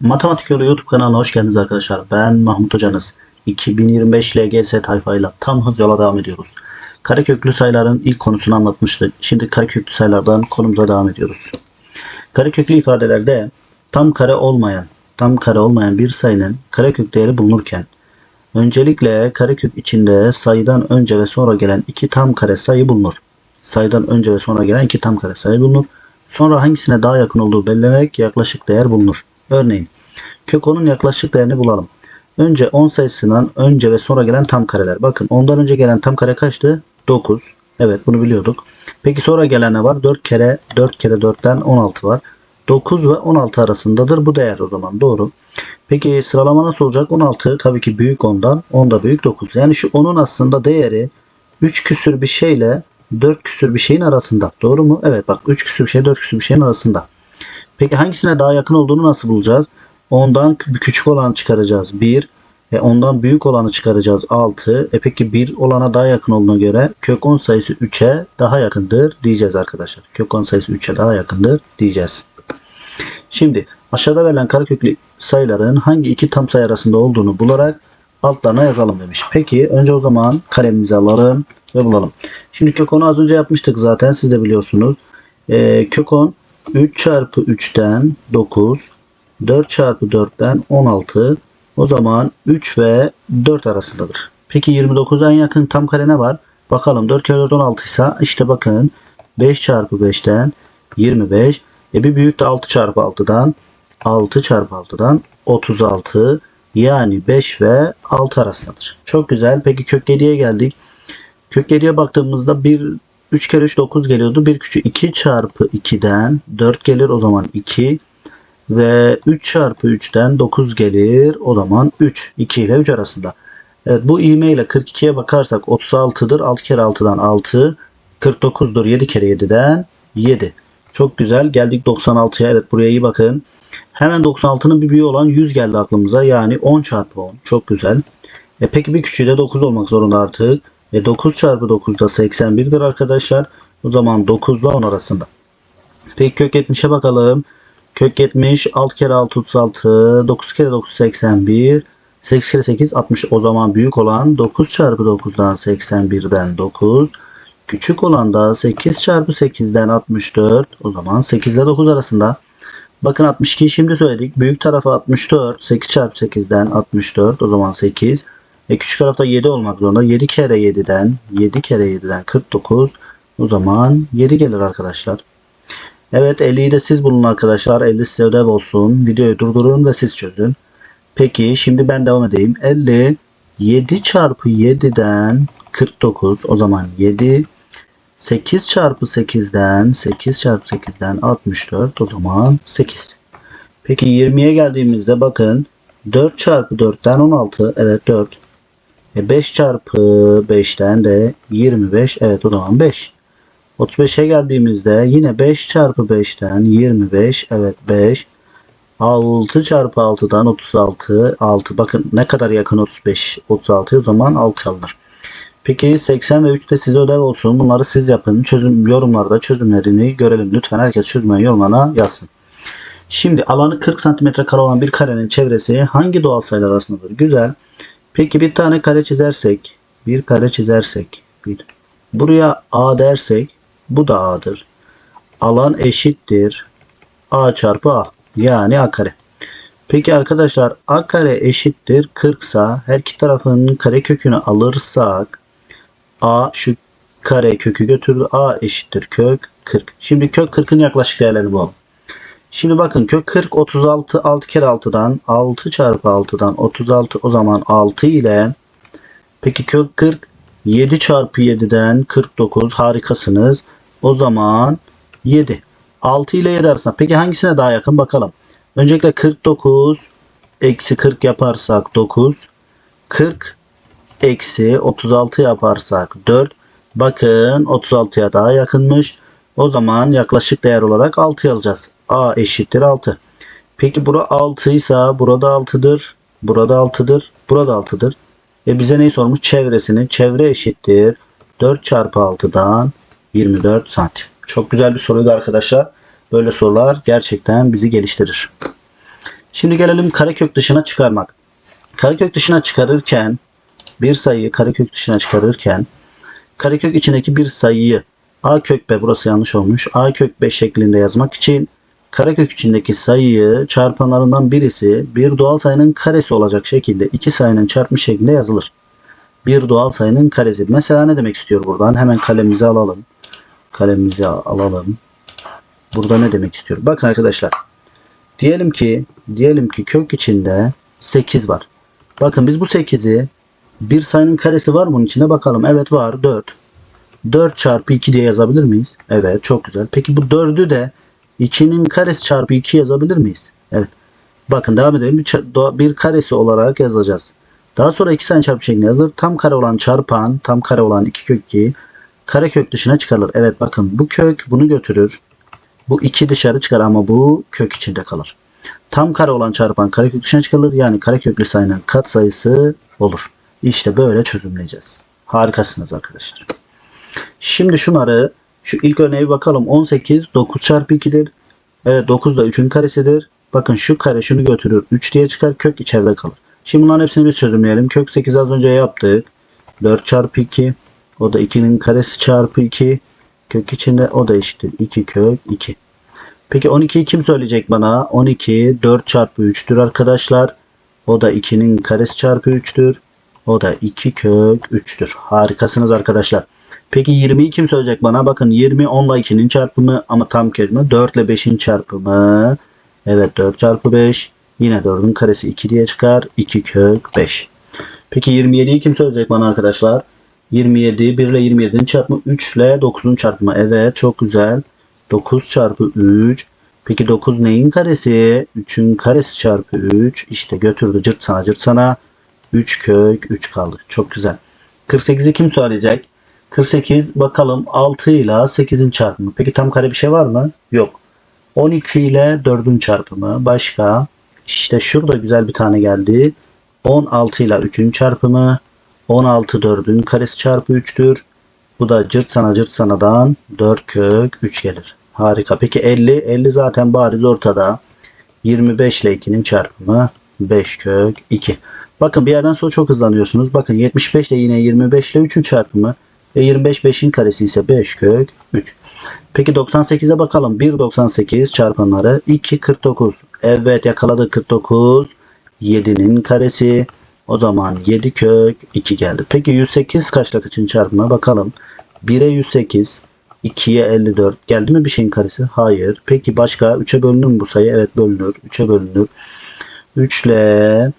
Matematik Yolu YouTube kanalına hoş geldiniz arkadaşlar. Ben Mahmut Hocanız. 2025 LGS tayfayla tam hız yola devam ediyoruz. Kareköklü sayıların ilk konusunu anlatmıştık. Şimdi kareköklü sayılardan konumuza devam ediyoruz. Kareköklü ifadelerde tam kare olmayan, tam kare olmayan bir sayının karekök değeri bulunurken öncelikle karekök içinde sayıdan önce ve sonra gelen iki tam kare sayı bulunur. Sayıdan önce ve sonra gelen iki tam kare sayı bulunur. Sonra hangisine daha yakın olduğu belirlenerek yaklaşık değer bulunur. Örneğin kök 10'un yaklaşık değerini bulalım. Önce 10 sayısından önce ve sonra gelen tam kareler. Bakın ondan önce gelen tam kare kaçtı? 9. Evet bunu biliyorduk. Peki sonra gelen ne var? 4 kere 4 kere 4'ten 16 var. 9 ve 16 arasındadır bu değer o zaman. Doğru. Peki sıralama nasıl olacak? 16 tabii ki büyük 10'dan. 10 da büyük 9. Yani şu 10'un aslında değeri 3 küsür bir şeyle 4 küsür bir şeyin arasında. Doğru mu? Evet bak 3 küsür bir şey 4 küsür bir şeyin arasında. Peki hangisine daha yakın olduğunu nasıl bulacağız? Ondan kü- küçük olanı çıkaracağız. 1. E ondan büyük olanı çıkaracağız. 6. E peki 1 olana daha yakın olduğuna göre kök 10 sayısı 3'e daha yakındır diyeceğiz arkadaşlar. Kök 10 sayısı 3'e daha yakındır diyeceğiz. Şimdi aşağıda verilen kareköklü sayıların hangi iki tam sayı arasında olduğunu bularak altlarına yazalım demiş. Peki önce o zaman kalemimizi alalım ve bulalım. Şimdi kök 10'u az önce yapmıştık zaten siz de biliyorsunuz. Ee, kök 10 3 çarpı 3'ten 9 4 çarpı 4'ten 16 o zaman 3 ve 4 arasındadır. Peki 29'a en yakın tam kare ne var? Bakalım 4 kere 4 16 ise işte bakın 5 çarpı 5'ten 25 e bir büyük de 6 çarpı 6'dan 6 çarpı 6'dan 36 yani 5 ve 6 arasındadır. Çok güzel. Peki kök 7'ye geldik. Kök 7'ye baktığımızda 1 3 kere 3 9 geliyordu. Bir küçük 2 çarpı 2'den 4 gelir o zaman 2 ve 3 çarpı 3'ten 9 gelir o zaman 3. 2 ile 3 arasında. Evet bu ivme ile 42'ye bakarsak 36'dır. 6 kere 6'dan 6 49'dur. 7 kere 7'den 7. Çok güzel. Geldik 96'ya. Evet buraya iyi bakın. Hemen 96'nın bir büyüğü olan 100 geldi aklımıza. Yani 10 çarpı 10. Çok güzel. E peki bir küçüğü de 9 olmak zorunda artık. E 9 çarpı 9 da 81'dir arkadaşlar. O zaman 9 ile 10 arasında. Peki kök 70'e bakalım. Kök 70 6 kere 6 36 9 kere 9 81 8 kere 8 60 o zaman büyük olan 9 çarpı 9'dan 81'den 9 küçük olan da 8 çarpı 8'den 64 o zaman 8 ile 9 arasında bakın 62'yi şimdi söyledik büyük tarafı 64 8 çarpı 8'den 64 o zaman 8 e küçük tarafta 7 olmak zorunda 7 kere 7'den 7 kere 7'den 49 o zaman 7 gelir arkadaşlar Evet 50'yi de siz bulun arkadaşlar. 50 size ödev olsun. Videoyu durdurun ve siz çözün. Peki şimdi ben devam edeyim. 50 7 çarpı 7'den 49 o zaman 7 8 çarpı 8'den 8 çarpı 8'den 64 o zaman 8. Peki 20'ye geldiğimizde bakın 4 çarpı 4'ten 16 evet 4. E 5 çarpı 5'ten de 25 evet o zaman 5. 35'e geldiğimizde yine 5 çarpı 5'ten 25 evet 5 6 çarpı 6'dan 36 6 bakın ne kadar yakın 35 36 o zaman 6 alınır. Peki 80 ve 3 de size ödev olsun. Bunları siz yapın. Çözüm yorumlarda çözümlerini görelim. Lütfen herkes çözümlerini yorumlarına yazsın. Şimdi alanı 40 cm kare olan bir karenin çevresi hangi doğal sayılar arasındadır? Güzel. Peki bir tane kare çizersek, bir kare çizersek, bir. Buraya A dersek bu da A'dır. Alan eşittir. A çarpı A. Yani A kare. Peki arkadaşlar A kare eşittir 40 sa her iki tarafının kare kökünü alırsak A şu kare kökü götürür. A eşittir kök 40. Şimdi kök 40'ın yaklaşık değerleri bu. Şimdi bakın kök 40 36 6 kere 6'dan 6 çarpı 6'dan 36 o zaman 6 ile peki kök 40 7 çarpı 7'den 49 harikasınız. O zaman 7. 6 ile 7 arasında. Peki hangisine daha yakın bakalım. Öncelikle 49 eksi 40 yaparsak 9. 40 eksi 36 yaparsak 4. Bakın 36'ya daha yakınmış. O zaman yaklaşık değer olarak 6 alacağız. A eşittir 6. Peki bura 6 ise burada 6'dır. Burada 6'dır. Burada 6'dır. E bize neyi sormuş? Çevresini. Çevre eşittir. 4 çarpı 6'dan 24 santim. Çok güzel bir soruydu arkadaşlar. Böyle sorular gerçekten bizi geliştirir. Şimdi gelelim karekök dışına çıkarmak. Karekök dışına çıkarırken bir sayıyı karekök dışına çıkarırken karekök içindeki bir sayıyı a kök b burası yanlış olmuş. a kök b şeklinde yazmak için karekök içindeki sayıyı çarpanlarından birisi bir doğal sayının karesi olacak şekilde iki sayının çarpımı şeklinde yazılır. Bir doğal sayının karesi. Mesela ne demek istiyor buradan? Hemen kalemimizi alalım. Kalemimizi alalım. Burada ne demek istiyor? Bakın arkadaşlar. Diyelim ki diyelim ki kök içinde 8 var. Bakın biz bu 8'i bir sayının karesi var bunun içinde bakalım. Evet var 4. 4 çarpı 2 diye yazabilir miyiz? Evet çok güzel. Peki bu 4'ü de 2'nin karesi çarpı 2 yazabilir miyiz? Evet. Bakın devam edelim. Bir, bir karesi olarak yazacağız. Daha sonra 2 sayı çarpı şeklinde yazılır. Tam kare olan çarpan, tam kare olan 2 kök 2 kare kök dışına çıkarılır. Evet bakın bu kök bunu götürür. Bu 2 dışarı çıkar ama bu kök içinde kalır. Tam kare olan çarpan karekök dışına çıkarılır. Yani kareköklü sayının kat sayısı olur. İşte böyle çözümleyeceğiz. Harikasınız arkadaşlar. Şimdi şunları şu ilk örneğe bakalım. 18 9 çarpı 2'dir. Evet 9 da 3'ün karesidir. Bakın şu kare şunu götürür. 3 diye çıkar. Kök içeride kalır. Şimdi bunların hepsini biz çözümleyelim. Kök 8 az önce yaptık. 4 çarpı 2. O da 2'nin karesi çarpı 2. Kök içinde o da eşittir. 2 kök 2. Peki 12'yi kim söyleyecek bana? 12 4 çarpı 3'tür arkadaşlar. O da 2'nin karesi çarpı 3'tür. O da 2 kök 3'tür. Harikasınız arkadaşlar. Peki 20'yi kim söyleyecek bana? Bakın 20 10 ile 2'nin çarpımı ama tam kelime 4 ile 5'in çarpımı. Evet 4 çarpı 5. Yine 4'ün karesi 2 diye çıkar. 2 kök 5. Peki 27'yi kim söyleyecek bana arkadaşlar? 27 1 ile 27'nin çarpımı 3 ile 9'un çarpımı. Evet çok güzel. 9 çarpı 3. Peki 9 neyin karesi? 3'ün karesi çarpı 3. İşte götürdü cırt sana cırt sana. 3 kök 3 kaldı. Çok güzel. 48'i kim söyleyecek? 48 bakalım 6 ile 8'in çarpımı. Peki tam kare bir şey var mı? Yok. 12 ile 4'ün çarpımı. Başka? İşte şurada güzel bir tane geldi. 16 ile 3'ün çarpımı. 16 4'ün karesi çarpı 3'tür. Bu da cırt sana cırt sanadan 4 kök 3 gelir. Harika. Peki 50? 50 zaten bariz ortada. 25 ile 2'nin çarpımı 5 kök 2. Bakın bir yerden sonra çok hızlanıyorsunuz. Bakın 75 ile yine 25 ile 3'ün çarpımı. E 25 5'in karesi ise 5 kök 3. Peki 98'e bakalım. 1.98 çarpanları 2 49. Evet yakaladık 49. 7'nin karesi. O zaman 7 kök 2 geldi. Peki 108 kaçla kaçın çarpımına bakalım. 1'e 108. 2'ye 54. Geldi mi bir şeyin karesi? Hayır. Peki başka? 3'e bölünür mü bu sayı? Evet bölünür. 3'e bölünür. 3 ile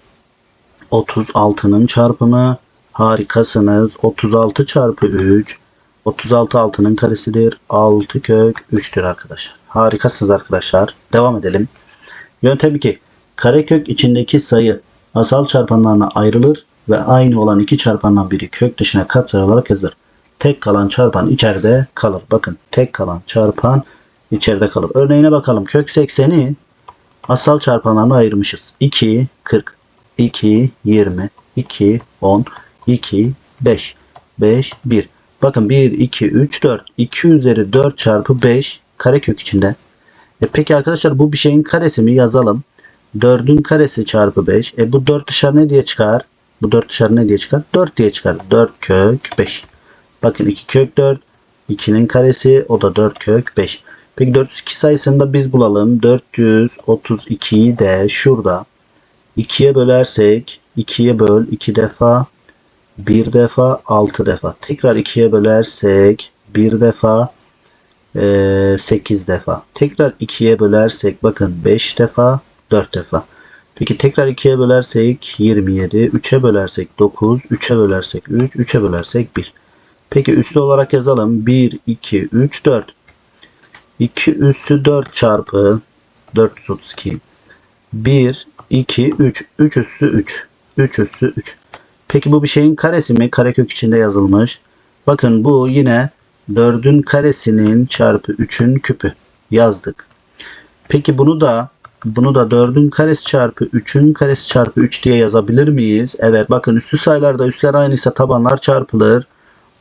36'nın çarpımı. Harikasınız. 36 çarpı 3. 36 6'nın karesidir. 6 kök 3'tür arkadaşlar. Harikasınız arkadaşlar. Devam edelim. Yöntem 2. Karekök içindeki sayı asal çarpanlarına ayrılır ve aynı olan iki çarpandan biri kök dışına katsayı olarak yazılır. Tek kalan çarpan içeride kalır. Bakın tek kalan çarpan içeride kalır. Örneğine bakalım. Kök 80'i asal çarpanlarına ayırmışız. 2, 40, 2, 20, 2, 10, 2, 5, 5, 1. Bakın 1, 2, 3, 4. 2 üzeri 4 çarpı 5 karekök içinde. E peki arkadaşlar bu bir şeyin karesi mi? Yazalım. 4'ün karesi çarpı 5. E bu 4 dışarı ne diye çıkar? Bu 4 dışarı ne diye çıkar? 4 diye çıkar. 4 kök 5. Bakın 2 kök 4. 2'nin karesi o da 4 kök 5. Peki 402 sayısını da biz bulalım. 432'yi de şurada 2'ye bölersek 2'ye böl 2 defa 1 defa 6 defa. Tekrar 2'ye bölersek 1 defa 8 defa. Tekrar 2'ye bölersek bakın 5 defa 4 defa. Peki tekrar 2'ye bölersek 27, 3'e bölersek 9, 3'e bölersek 3, 3'e bölersek 1. Peki üslü olarak yazalım. 1, 2, 3, 4. 2 üssü 4 çarpı 432. 1, 2, 3. 3 üssü 3. 3 üssü 3. Peki bu bir şeyin karesi mi? Karekök içinde yazılmış. Bakın bu yine 4'ün karesinin çarpı 3'ün küpü. Yazdık. Peki bunu da bunu da 4'ün karesi çarpı 3'ün karesi çarpı 3 diye yazabilir miyiz? Evet bakın üstü sayılarda üstler aynıysa tabanlar çarpılır.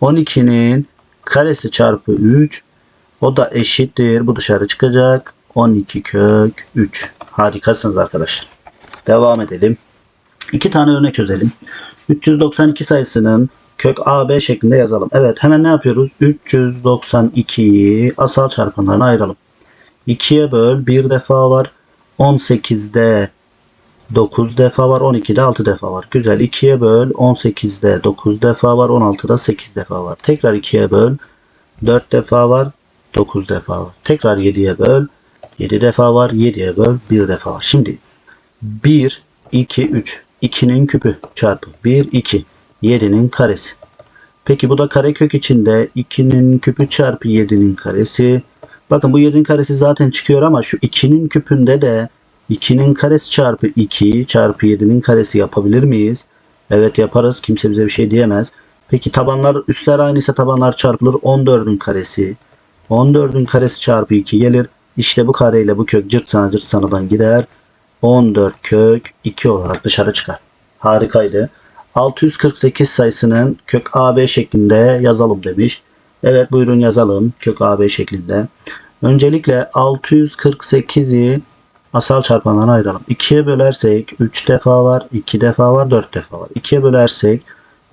12'nin karesi çarpı 3 o da eşittir. Bu dışarı çıkacak. 12 kök 3. Harikasınız arkadaşlar. Devam edelim. İki tane örnek çözelim. 392 sayısının kök AB şeklinde yazalım. Evet hemen ne yapıyoruz? 392'yi asal çarpanlarına ayıralım. 2'ye böl 1 defa var. 18'de 9 defa var. 12'de 6 defa var. Güzel. 2'ye böl 18'de 9 defa var. 16'da 8 defa var. Tekrar 2'ye böl 4 defa var. 9 defa var. Tekrar 7'ye böl 7 defa var. 7'ye böl 1 defa var. Şimdi 1, 2, 3. 2'nin küpü çarpı 1, 2. 7'nin karesi. Peki bu da karekök içinde 2'nin küpü çarpı 7'nin karesi. Bakın bu 7'nin karesi zaten çıkıyor ama şu 2'nin küpünde de 2'nin karesi çarpı 2 çarpı 7'nin karesi yapabilir miyiz? Evet yaparız. Kimse bize bir şey diyemez. Peki tabanlar üstler aynıysa tabanlar çarpılır. 14'ün karesi. 14'ün karesi çarpı 2 gelir. İşte bu kareyle bu kök cırt sana cırt sanadan gider. 14 kök 2 olarak dışarı çıkar. Harikaydı. 648 sayısının kök AB şeklinde yazalım demiş. Evet buyurun yazalım kök AB şeklinde. Öncelikle 648'i asal çarpanlarına ayıralım. 2'ye bölersek 3 defa var, 2 defa var, 4 defa var. 2'ye bölersek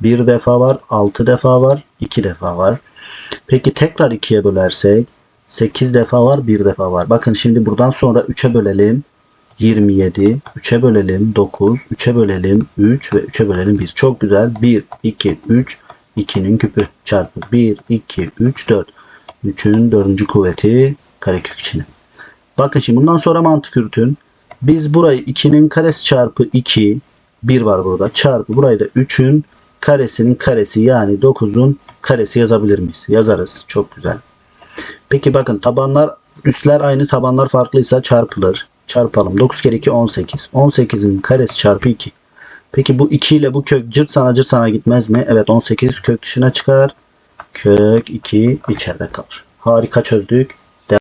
1 defa var, 6 defa var, 2 defa var. Peki tekrar 2'ye bölersek 8 defa var, 1 defa var. Bakın şimdi buradan sonra 3'e bölelim. 27, 3'e bölelim 9, 3'e bölelim 3 ve 3'e bölelim 1. Çok güzel. 1, 2, 3, 2'nin küpü çarpı 1, 2, 3, 4. 3'ün dördüncü kuvveti karekök içinde. Bakın şimdi bundan sonra mantık yürütün. Biz burayı 2'nin karesi çarpı 2, 1 var burada çarpı burayı da 3'ün karesinin karesi yani 9'un karesi yazabilir miyiz? Yazarız. Çok güzel. Peki bakın tabanlar üstler aynı tabanlar farklıysa çarpılır. Çarpalım. 9 kere 2 18. 18'in karesi çarpı 2. Peki bu 2 ile bu kök cırt sana cırt sana gitmez mi? Evet 18 kök dışına çıkar. Kök 2 içeride kalır. Harika çözdük.